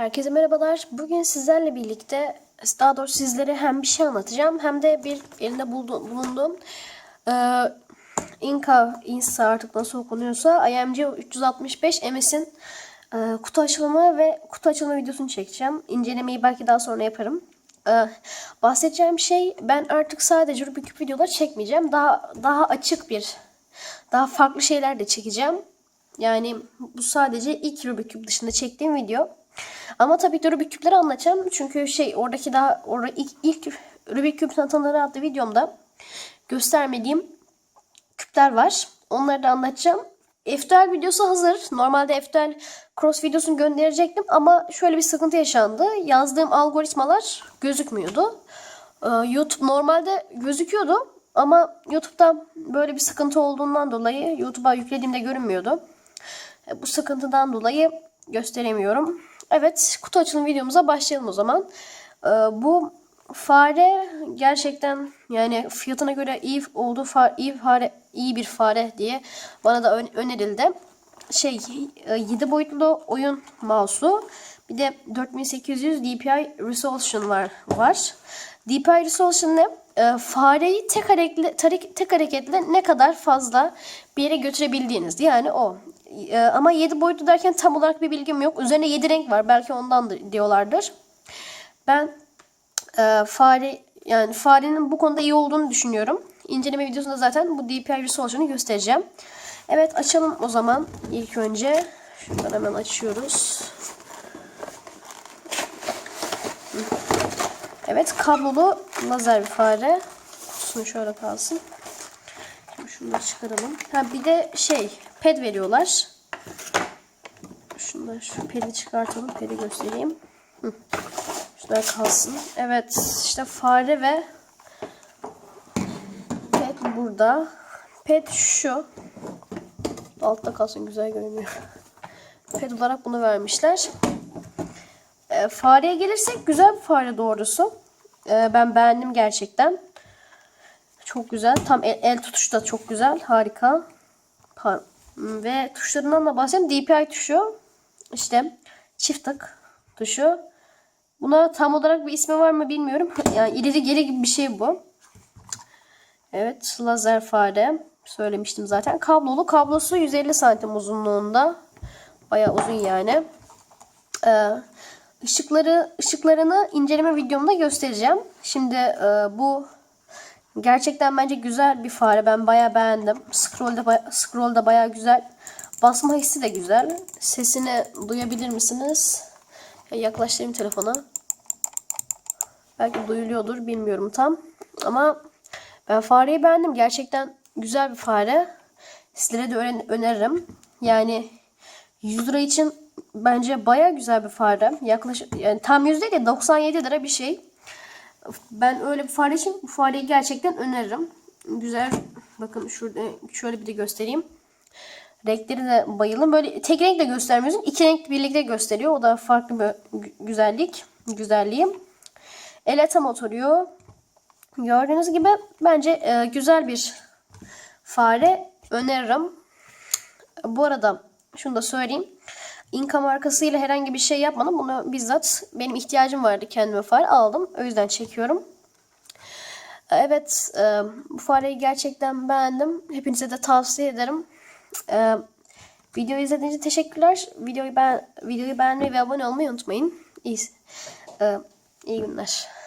Herkese merhabalar. Bugün sizlerle birlikte daha doğrusu sizlere hem bir şey anlatacağım hem de bir elinde bulunduğum e, Inka, Insta artık nasıl okunuyorsa IMG 365 MS'in e, kutu açılımı ve kutu açılımı videosunu çekeceğim. İncelemeyi belki daha sonra yaparım. E, bahsedeceğim şey ben artık sadece Rubik Küp videoları çekmeyeceğim. Daha daha açık bir daha farklı şeyler de çekeceğim. Yani bu sadece ilk Rubik dışında çektiğim video. Ama tabii ki Rubik küpleri anlatacağım. Çünkü şey oradaki daha orada ilk, ilk Rubik küp tanıtımları adlı videomda göstermediğim küpler var. Onları da anlatacağım. FTL videosu hazır. Normalde FTL cross videosunu gönderecektim ama şöyle bir sıkıntı yaşandı. Yazdığım algoritmalar gözükmüyordu. Ee, YouTube normalde gözüküyordu ama YouTube'da böyle bir sıkıntı olduğundan dolayı YouTube'a yüklediğimde görünmüyordu. E, Bu sıkıntıdan dolayı gösteremiyorum. Evet kutu açılım videomuza başlayalım o zaman. Ee, bu fare gerçekten yani fiyatına göre iyi olduğu fa- iyi fare iyi bir fare diye bana da ön- önerildi. Şey 7 boyutlu oyun mouse'u bir de 4800 DPI resolution var. var. DPI resolution ne? Ee, fareyi tek hareketle, tek hareketle ne kadar fazla bir yere götürebildiğiniz yani o. Ee, ama 7 boyutlu derken tam olarak bir bilgim yok. Üzerine 7 renk var. Belki ondan da diyorlardır. Ben e, fare yani farenin bu konuda iyi olduğunu düşünüyorum. İnceleme videosunda zaten bu DPI resolution'u göstereceğim. Evet açalım o zaman ilk önce. Şuradan hemen açıyoruz. Evet kablolu lazer bir fare. Kutusunu şöyle kalsın. Şunu da çıkaralım. Ha bir de şey ped veriyorlar. Şunları şu pedi çıkartalım. Pedi göstereyim. Hı. Şunlar kalsın. Evet işte fare ve ped burada. Ped şu. Altta kalsın güzel görünüyor. Ped olarak bunu vermişler. E, fareye gelirsek güzel bir fare doğrusu. E, ben beğendim gerçekten. Çok güzel. Tam el, el tutuşu da çok güzel. Harika. Par- Ve tuşlarından da bahsedeyim. DPI tuşu. İşte çift tık tuşu. Buna tam olarak bir ismi var mı bilmiyorum. Yani ileri geri gibi bir şey bu. Evet. Lazer fare. Söylemiştim zaten. Kablolu. Kablosu 150 santim uzunluğunda. Bayağı uzun yani. Ee, ışıkları ışıklarını inceleme videomda göstereceğim. Şimdi e, bu gerçekten bence güzel bir fare. Ben bayağı beğendim. Scroll'da baya- scroll'da bayağı güzel. Basma hissi de güzel. Sesini duyabilir misiniz? Ya Yaklaştırayım telefona. Belki duyuluyordur bilmiyorum tam. Ama ben fareyi beğendim. Gerçekten güzel bir fare. Sizlere de öneririm. Yani 100 lira için bence baya güzel bir fare. Yaklaşık yani tam 100 değil de 97 lira bir şey. Ben öyle bir fare için bu fareyi gerçekten öneririm. Güzel. Bakın şurada şöyle bir de göstereyim. Renkleri de bayılın. Böyle tek renk de göstermiyorsun. iki renk birlikte gösteriyor. O da farklı bir gü- güzellik. Güzelliği. Eleta motoru. Gördüğünüz gibi bence e, güzel bir fare öneririm. Bu arada şunu da söyleyeyim. Inka markasıyla herhangi bir şey yapmadım. Bunu bizzat benim ihtiyacım vardı kendime fare aldım. O yüzden çekiyorum. Evet, e, bu fareyi gerçekten beğendim. Hepinize de tavsiye ederim. E, videoyu izlediğiniz için teşekkürler. Videoyu ben videoyu beğenmeyi ve abone olmayı unutmayın. İyi, e, iyi günler.